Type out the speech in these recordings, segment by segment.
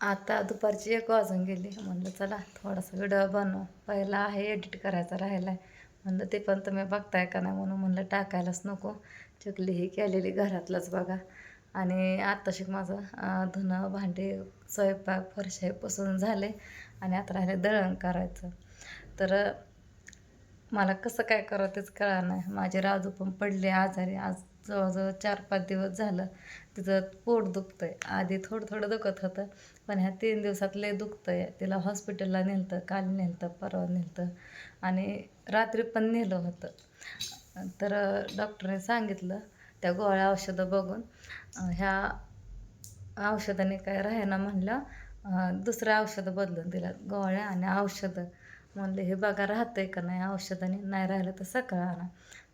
आता दुपारची एक वाजून गेली. म्हणलं चला थोडासा व्हिडिओ बनव. पहिला आहे एडिट करायचा राहिला आहे म्हणलं ते पण तुम्ही बघताय का नाही? म्हणून म्हणलं टाकायलाच नको. चकली ही केलेली घरातलंच बघा. आणि आत्ताशी माझं धुणं भांडे स्वयंपाक फरशाई पसून झाले आणि आता राहिले दळण करायचं. तर मला कसं काय करावं तेच कळा नाही. माझे राजू पण पडले आजारी. आज जवळजवळ चार पाच दिवस झालं तिचं पोट दुखतंय. आधी थोडं थोडं दुखत होतं पण ह्या तीन दिवसात लय आहे तिला हॉस्पिटलला नेलतं काल नेलतं परवा नेलतं आणि रात्री पण नेलं होतं. तर डॉक्टरने सांगितलं त्या गोळ्या औषधं बघून ह्या औषधाने काय राहायना म्हणलं दुसऱ्या औषधं बदलून दिल्यात गोळ्या आणि औषधं. म्हणलं हे बघा राहतं आहे का नाही औषधाने? नाही राहिलं तर सकाळ आणा.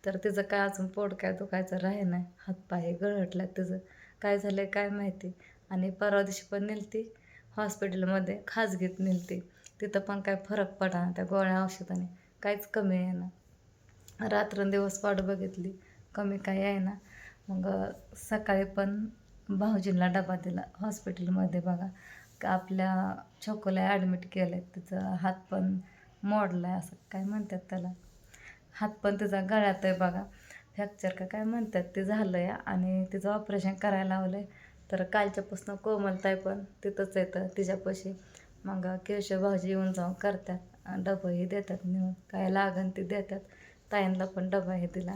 तर तिचं काय अजून पोट काय दुखायचं राही नाही हातपाय गळटला तिचं. काय झालं काय माहिती. आणि परवा दिवशी पण नेलती. हॉस्पिटलमध्ये खाजगीत नेलती. तिथं पण काय फरक पडा त्या गोळ्या औषधाने. काहीच कमी आहे ना रात्रंदिवस वाट बघितली. कमी काय आहे ना मग सकाळी पण भाऊजींना डबा दिला. हॉस्पिटलमध्ये बघा. आपल्या छोकोला ॲडमिट केलं आहे तिचं हात पण मोडला आहे असं काय म्हणतात त्याला? हात पण तिचा गळ्यात आहे बघा. फ्रॅक्चर का काय म्हणतात ते झालं आहे आणि तिचं ऑपरेशन करायला लावलं आहे तर कालच्यापासून कोमलताई पण तिथंच येतं तिच्यापाशी. मग केशव भाऊजी येऊन जाऊन करतात डबंही देतात नेऊन. काय लागन ते देतात. ताईंना पण डबा हे दिला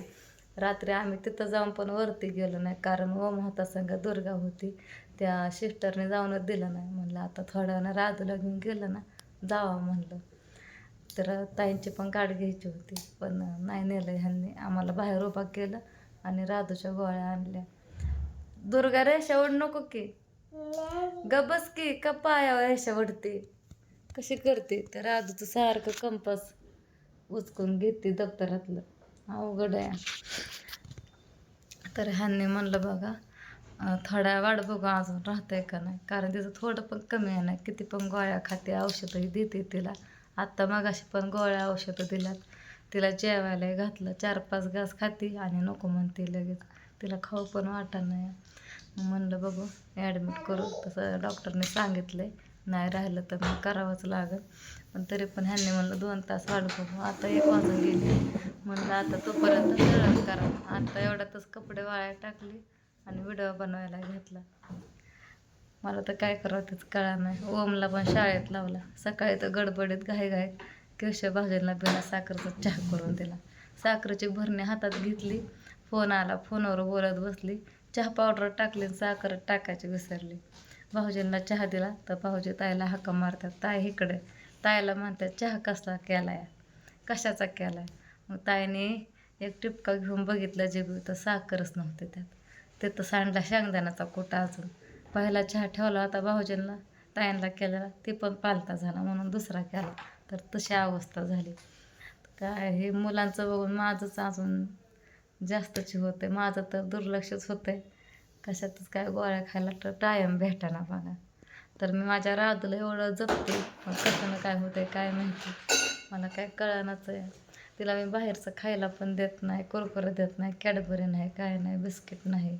रात्री आम्ही तिथं जाऊन पण वरती गेलो नाही कारण ओम होता संघ दुर्गा होती. त्या सिस्टरने जाऊनच दिलं नाही. म्हणलं आता थोड्या वेळानं राजूला घेऊन गेलं ना जावा म्हणलं. तर ताईंची पण गाठ घ्यायची होती. पण नाही नेलं ह्यांनी. आम्हाला बाहेर उभा केलं आणि राधूच्या गोळ्या आणल्या. दुर्गा रेषा ओढ नको की. गबस की का पायावर रेषा ओढते कशी करते? तर राधूचं सारखं कंपास उचकून घेते दप्तरातलं. अवघड आहे. तर ह्यांनी म्हणलं बघा थोडा वाढ बघू अजून राहतंय का नाही. कारण तिचं थोडं पण कमी आहे ना. किती पण गोळ्या खाते औषधंही देते तिला. आत्ता मगाशी पण गोळ्या औषधं दिल्यात. तिला जेवायला घातलं. चार पाच घास खाती आणि नको म्हणते लगेच. तिला खाऊ पण वाटत नाही. म्हणलं बघू ॲडमिट करू. तसं डॉक्टरने सांगितलं आहे नाही राहिलं तर मग करावंच लागेल. पण तरी पण ह्यांनी म्हणलं दोन तास वाट बघू. आता एक वाजून गेली. म्हणलं आता तोपर्यंत दळण करा. आता एवढ्यातच कपडे वाळायला टाकली आणि व्हिडिओ बनवायला घेतला. मला तर काय करावं तेच कळा नाही ओमला पण शाळेत लावला. सकाळी तर गडबडीत घाई घाई केशव भाऊजींना बिना साखरेचा चहा करून दिला. साखरेची भरणी हातात घेतली. फोन आला फोनवर बोलत बसली. चहा पावडर टाकली आणि साखर टाकायची विसरली. भाऊजींना चहा दिला तर भाऊजी ताईला हाका मारतात. ताई इकडे. ताईला म्हणतात चहा कसला केलाय? कशाचा केला आहे मग ताईने एक टिपका घेऊन बघितलं जे तर साखरच नव्हते त्यात. तिथं सांडला शेंगदाण्याचा कोटा अजून. पहिला चहा ठेवला होता भाऊजींना ताईंना केलेला ते पण पालता झाला म्हणून दुसरा केला. तर तशी अवस्था झाली. काय हे मुलांचं बघून माझंच अजून जास्तची आहे माझं तर दुर्लक्षच होतं आहे कशातच काय गोळ्या खायला तर टायम भेटाना बघा. तर मी माझ्या राधूला एवढं जपते. पण कशानं काय होतंय काय माहिती. मला काय कळणाच आहे. तिला मी बाहेरचं खायला पण देत नाही कुरकुरे देत नाही कॅडबरी नाही काय नाही बिस्किट नाही.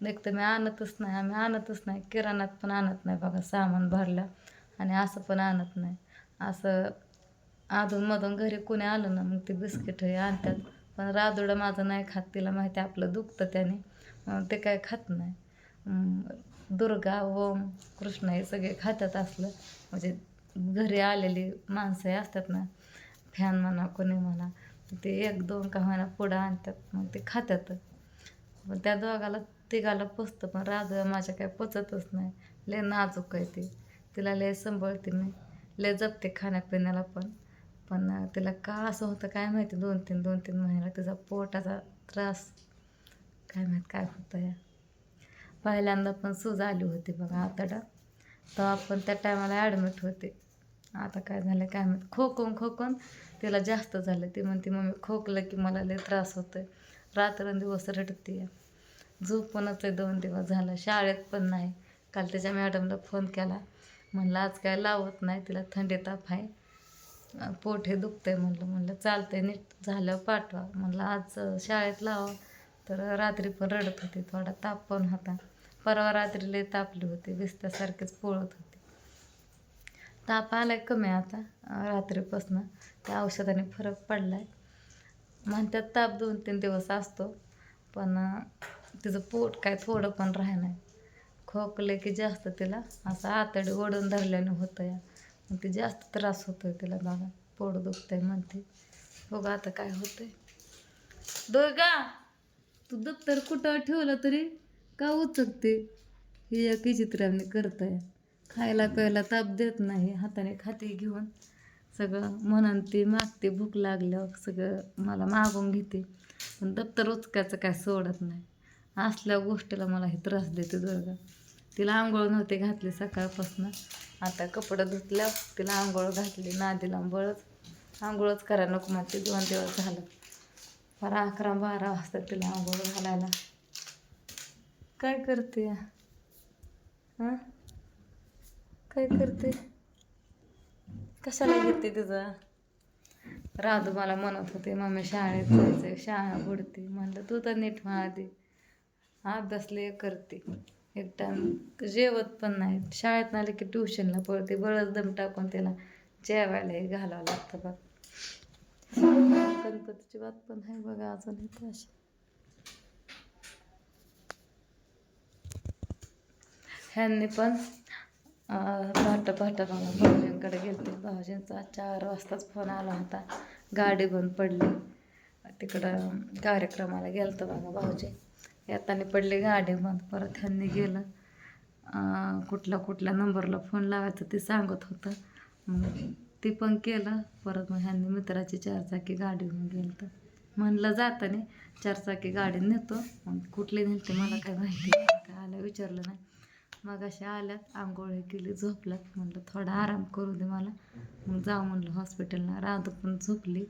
एक तर मी आणतच नाही आम्ही आणतच नाही. किराणात पण आणत नाही बघा सामान भरलं आणि असं पण आणत नाही. असं अधूनमधून घरी कोणी आलं ना मग ते बिस्किट हे आणतात. पण राजुडं माझं नाही खात तिला माहिती आहे आपलं दुखतं त्याने. ते काय खात नाही. दुर्गा ओम कृष्ण हे सगळे खातात असलं. म्हणजे घरी आलेली माणसंही असतात ना फॅन म्हणा कोणी म्हणा ते एक दोन का म्हणा पुढं आणतात मग ते खातात पण त्या दोघाला तिघाला पचतं पण राजू माझ्या काय पचतच नाही. लय नाजूक आहे ती. तिला लय सांभाळते मी. लय जपते खाण्यापिण्याला पण. पण तिला का असं होतं काय माहिती? दोन तीन दोन तीन महिन्याला तिचा पोटाचा त्रास. काय माहीत काय होतं या पहिल्यांदा पण सूज आली होती बघा आतडा. तेव्हा पण त्या टायमाला ॲडमिट होते. आता काय झालं काय माहीत? खोकून खोकून तिला जास्त झालं. ती म्हणते मम्मी खोकलं की मला लय त्रास होतोय. रात्रंदिवस रडते झोपूनच आहे दोन दिवस झालं. शाळेत पण नाही. काल त्याच्या मॅडमला फोन केला. म्हणलं आज काय लावत नाही तिला थंडी ताप आहे. पोट हे दुखतंय म्हणलं. म्हणलं चालतंय नीट झाल्यावर पाठवा. म्हणलं आज शाळेत लावा. तर रात्री पण रडत होती थोडा ताप पण होता. परवा रात्री लय तापली होती विस्त्यासारखीच पोळत होती. ताप आलाय कमी आता रात्रीपासनं. त्या औषधाने फरक पडलाय. म्हणतात ताप दोन तीन दिवस असतो. पण तिचं पोट काय थोडं पण राह नाही. खोकले की जास्त तिला. असं आतडी ओढून धरल्याने होतं या मग ते जास्त त्रास होतोय तिला बघा पोट दुखतंय म्हणते. बघा आता काय होतंय. दुर्गा तू दप्तर कुठं ठेवलं तरी का उचकते हे या विचित्राने करताय. खायला प्यायला ताप देत नाही. हाताने खाते घेऊन. सगळं म्हणून ती मागते भूक लागल्यावर सगळं मला मागून घेते. पण दप्तर उचकायचं काय सोडत नाही. असल्या गोष्टीला मला हे त्रास देते दुर्गा तिला आंघोळ नव्हती घातली सकाळपासून. आता कपडे धुतल्या तिला आंघोळ घातली नादीला बळच आंघोळच करा नको म्हणते दोन दिवस झालं. फार अकरा बारा वाजता तिला आंघोळ घालायला. काय करते? हां? काय करते? कशाला घेते तुझं राधू मला म्हणत होते मम्मी शाळेत जायचं शाळा बुडते. म्हणलं तू तर नीट म्हणा आधी अभ्यासले करते. एकटा जेवत पण नाही. शाळेत आले की ट्युशनला पळते. बळच दम टाकून त्याला जेवायलाही घालावं लागतं बघ. गणपतीची बात पण आहे बघा अजून येते अशी. ह्यांनी पण पहाट पहाट मला भाऊजींकडे गेलते. भाऊजींचा चार वाजताच फोन आला होता. गाडी बंद पडली. तिकडं कार्यक्रमाला गेलतं बघा भाऊजी. येताना पडली गाडी बंद परत ह्यांनी गेलं. कुठला कुठल्या कुठल्या नंबरला फोन लावायचं ते सांगत होतं. मग ती पण केलं. परत मग ह्यांनी मित्राची चारचाकी गाडी घेऊन गेलं तर म्हणलं जाताना चारचाकी गाडी नेतो. मग कुठली नेलते मला काय माहिती. काय आलं विचारलं नाही. मग अशा आल्यात आंघोळ केली झोपल्यात. म्हणलं थोडा आराम करू दे मला. मग जाऊ म्हणलं हॉस्पिटलला राधू पण झोपली.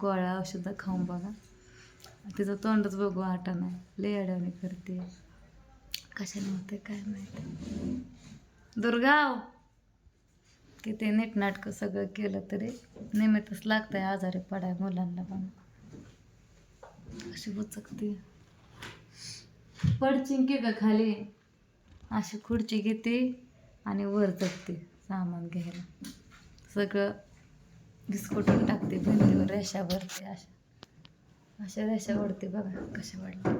गोळ्या औषधं खाऊन बघा. तिचं तोंडच बघू आटा नाही. लय अडवणी करते. कशाने होते काय माहीत? दुर्गाव किती नीटनाटकं सगळं केलं तरी निमित्तच लागतंय आजारी पडाय मुलांना पण. अशी बुचकते. पडचिंग की का खाली. अशी खुर्ची घेते आणि वर जगते सामान घ्यायला. सगळं बिस्कुटून टाकते भिंतीवर रेषा भरते अशा. अशा रेषा ओढते बघा कशा वाढल्या.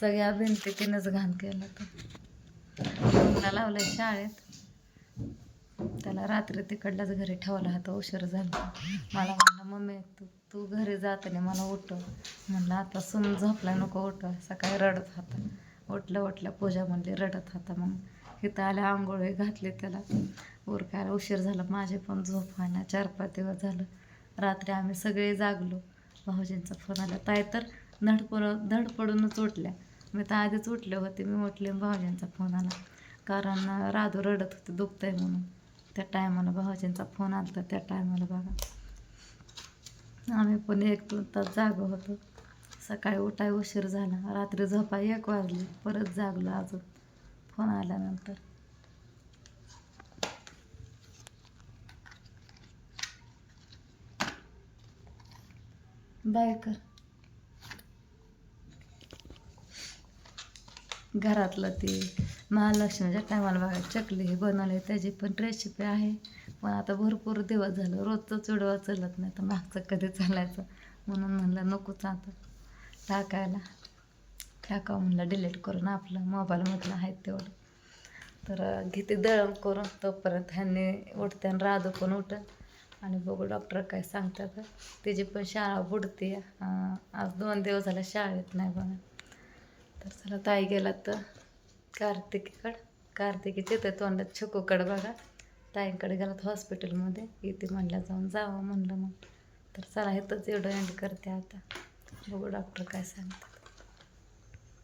सगळ्या भिंती तिनंच घाण केला तर लावलाय शाळेत. त्याला रात्री तिकडल्याच घरी ठेवला होता उशीर झाला. मला म्हणलं मम्मी तू तू घरी जाताना मला उठव. म्हणलं आता सून झोपला नको उठव. सकाळी रडत होता. उठलं उठल्या पूजा म्हणली रडत होता मग. इथं आल्या आंघोळी घातली त्याला. उरकायला उशीर झाला माझे पण झोप व्हायला चार पाच दिवस झालं. रात्री आम्ही सगळे जागलो. भाऊजींचा फोन आला. ताय तर धडपड धडपडूनच उठल्या. मी तर आधीच उठले होते. मी उठले भाऊजींचा फोन आला. कारण राधू रडत होते दुखतंय म्हणून. त्या टायमाला भाऊजींचा फोन आला तर त्या टायमाला बघा. आम्ही पण एक दोन तास जागो होतो. सकाळी उठाय उशीर झाला. रात्री झोपा एक वाजली. परत जागलो अजून. फोन आल्यानंतर. बाय कर. घरातलं ते महालक्ष्मीच्या टायमाला बघा चकली हे बनवले त्याची पण रेसिपी आहे. पण आता भरपूर दिवस झालं रोजचं चुडवा चलत नाही तर मागचं कधी चालायचं? म्हणून म्हणलं नकोच आता. टाकायला. टाका म्हणलं डिलीट करून आपलं मोबाईलमधलं आहे तेवढं. तर घेते दळण करून तोपर्यंत ह्यांनी उठते आणि राधू पण उठत आणि बघू डॉक्टर काय सांगतात. तिची पण शाळा बुडते. आज दोन दिवस झाले शाळेत नाही बघा. तर चला ताई गेला तर कार्तिकीकडं कार्तिकी तिथे तोंडात छकूकडं बघा. ताईंकडे गेलात हॉस्पिटलमध्ये. इथे म्हणल्या जाऊन जावं म्हणलं मग. तर चला इथंच एवढं एंड करते आता. बघू डॉक्टर काय सांगतात.